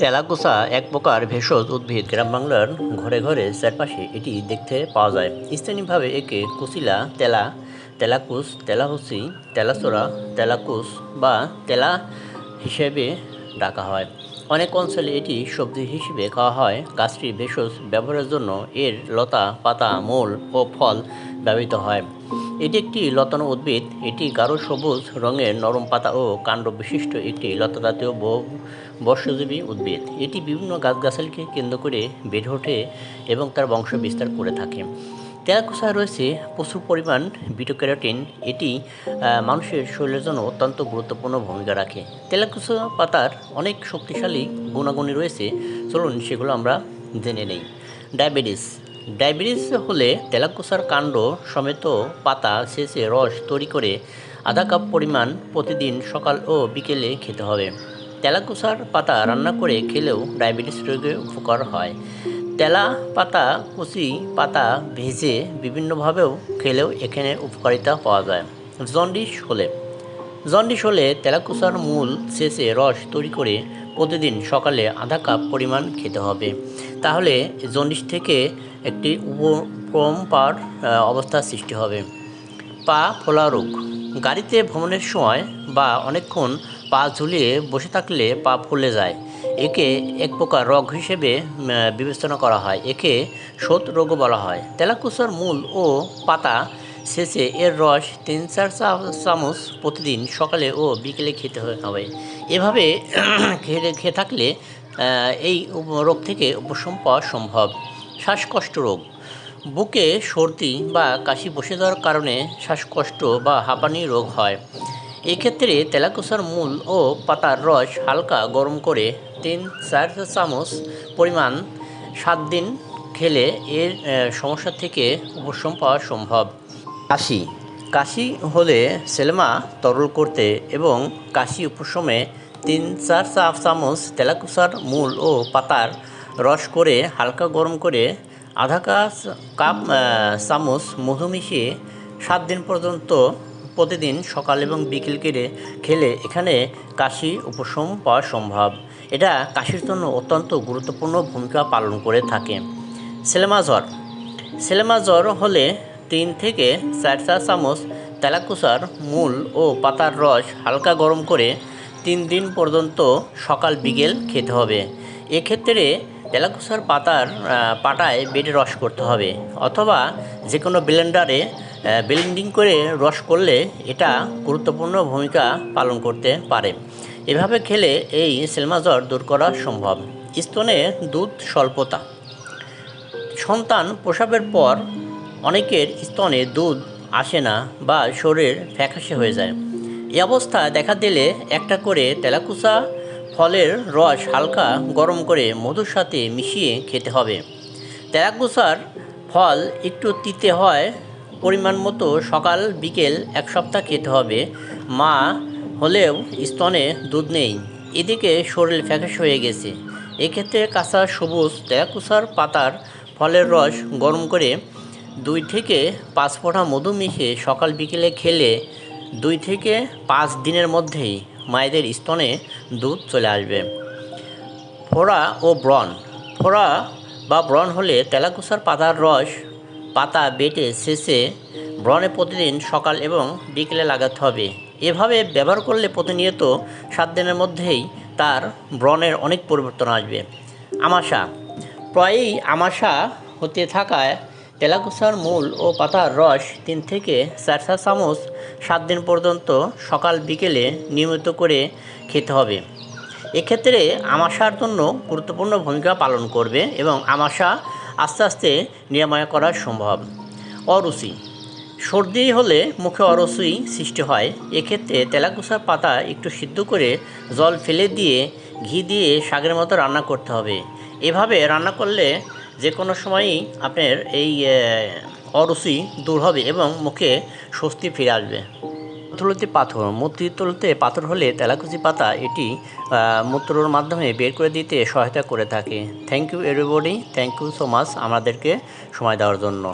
তেলাকুচা এক প্রকার ভেষজ উদ্ভিদ। গ্রাম বাংলার ঘরে ঘরে চারপাশে এটি দেখতে পাওয়া যায়। স্থানীয়ভাবে একে কুচিলা তেলা তেলাকুচ তেলাহুসি তেলাচোরা তেলাকুচ বা তেলা হিসেবে ডাকা হয়। অনেক অঞ্চলে এটি সবজি হিসেবে খাওয়া হয়। গাছটি ভেষজ ব্যবহারের জন্য এর লতা, পাতা, মূল ও ফল ব্যবহৃত হয়। এটি একটি লতানো উদ্ভিদ। এটি গাঢ় সবুজ রঙের নরম পাতা ও কাণ্ড বিশিষ্ট একটি লতাজাতীয় বর্ষজীবী উদ্ভিদ। এটি বিভিন্ন গাছগাছালিকে কেন্দ্র করে বেড়ে ওঠে এবং তার বংশ বিস্তার করে থাকে। তেলাকুচায় রয়েছে প্রচুর পরিমাণ বিটোক্যারোটিন এটি মানুষের শরীরের জন্য অত্যন্ত গুরুত্বপূর্ণ ভূমিকা রাখে। তেলাকুচা পাতার অনেক শক্তিশালী গুণাগুণী রয়েছে। চলুন সেগুলো আমরা জেনে নেই। ডায়াবেটিস ডায়াবেটিস হলে তেলাকুচার কাণ্ড সমেত পাতা শেষে রস তৈরি করে আধা কাপ পরিমাণ প্রতিদিন সকাল ও বিকেলে খেতে হবে। তেলাকুচার পাতা রান্না করে খেলেও ডায়াবেটিস রোগে উপকার হয়। তেলা পাতা, কুচি পাতা ভেজে বিভিন্নভাবেও খেলেও এখানে উপকারিতা পাওয়া যায়। জন্ডিস হলে। জন্ডিস হলে তেলাকুচার মূল শেষে রস তৈরি করে প্রতিদিন সকালে আধা কাপ পরিমাণ খেতে হবে। তাহলে জন্ডিস থেকে একটি উপম্পার অবস্থার সৃষ্টি হবে। পা ফোলা রোগ। গাড়িতে ভ্রমণের সময় বা অনেকক্ষণ পা ঝুলিয়ে বসে থাকলে পা ফুলে যায়। একে এক প্রকার রোগ হিসেবে বিবেচনা করা হয়। একে শোথ রোগও বলা হয়। তেলাকুচার মূল ও পাতা শেষে এর রস তিন চার চামচ প্রতিদিন সকালে ও বিকেলে খেতে হবে। এভাবে খেয়ে খেয়ে থাকলে এই রোগ থেকে উপশম পাওয়া সম্ভব। শ্বাসকষ্ট রোগ। বুকে সর্দি বা কাশি বসে যাওয়ার কারণে শ্বাসকষ্ট বা হাঁপানি রোগ হয়। এক্ষেত্রে তেলাকুচার মূল ও পাতার রস হালকা গরম করে তিন চার চামচ পরিমাণ সাত দিন খেলে এর সমস্যা থেকে উপশম পাওয়া সম্ভব। কাশি। কাশি হলে সেলেমা তরল করতে এবং কাশি উপশমে তিন চার চা চামচ তেলাকুচার মূল ও পাতার রস করে হালকা গরম করে আধা কাপ কাপ চামচ মধু মিশিয়ে সাত দিন পর্যন্ত প্রতিদিন সকাল এবং বিকেল কেটে খেলে এখানে কাশি উপশম পাওয়া সম্ভব। এটা কাশির জন্য অত্যন্ত গুরুত্বপূর্ণ ভূমিকা পালন করে থাকে। সেলেমা জ্বর সেলেমা জ্বর হলে তিন থেকে চার চা চামচ তেলাকুচার মূল ও পাতার রস হালকা গরম করে তিন দিন পর্যন্ত সকাল বিকেল খেতে হবে। এক্ষেত্রে তেলাকুচার পাতার পাটায় বেটে রস করতে হবে অথবা যে কোনো ব্লেন্ডারে ব্লেন্ডিং করে রস করলে এটা গুরুত্বপূর্ণ ভূমিকা পালন করতে পারে। এভাবে খেলে এই সেলমা জ্বর দূর করা সম্ভব। স্তনে দুধ স্বল্পতা। সন্তান প্রসবের পর অনেকের স্তনে দুধ আসে না বা শরীর ফ্যাকাশে হয়ে যায়। এই অবস্থা দেখা দিলে একটা করে তেলাকুচা ফলের রস হালকা গরম করে মধুর সাথে মিশিয়ে খেতে হবে। তেলাকুচার ফল একটু তিতে হয়, পরিমাণ মতো সকাল, বিকেল এক সপ্তাহ খেতে হবে। মা হলেও স্তনে দুধ নেই, এদিকে শরীর ফ্যাকাশ হয়ে গেছে। এক্ষেত্রে কাঁচা সবুজ তেলাকুচার পাতার ফলের রস গরম করে দুই থেকে পাঁচ ফোঁটা মধু মিশিয়ে সকাল, বিকেলে খেলে দুই থেকে পাঁচ দিনের মধ্যেই মায়েদের স্তনে দুধ চলে আসবে। ফোড়া ও ব্রণ। ফোড়া বা ব্রণ হলে তেলাকুচার পাতার রস, পাতা বেটে শেষে ব্রণে প্রতিদিন সকাল এবং বিকেলে লাগাতে হবে। এভাবে ব্যবহার করলে প্রতিনিয়ত সাত দিনের মধ্যেই তার ব্রণের অনেক পরিবর্তন আসবে। আমাশা। প্রায়ই আমাশা হতে থাকায় তেলাকুচার মূল ও পাতার রস তিন থেকে চার চা চামচ সাত দিন পর্যন্ত সকাল বিকেলে নিয়মিত করে খেতে হবে। এক্ষেত্রে আমাশার জন্য গুরুত্বপূর্ণ ভূমিকা পালন করবে এবং আমাশা আস্তে আস্তে নিরাময় করা সম্ভব। অরুচি। সর্দি হলে মুখে অরসুই সৃষ্টি হয়। এক্ষেত্রে তেলাকুচার পাতা একটু সিদ্ধ করে জল ফেলে দিয়ে ঘি দিয়ে শাকের মতো রান্না করতে হবে। এভাবে রান্না করলে যে কোনো সময়ই আপনার এই অরুচি দূর হবে এবং মুখে স্বস্তি ফিরে আসবে। তুলতে পাথর। মূর্তি তুলতে পাথর হলে তেলাকুচি পাতা এটি মূত্রর মাধ্যমে বের করে দিতে সহায়তা করে থাকে। Thank you everybody thank you so much আমাদেরকে সময় দেওয়ার জন্য।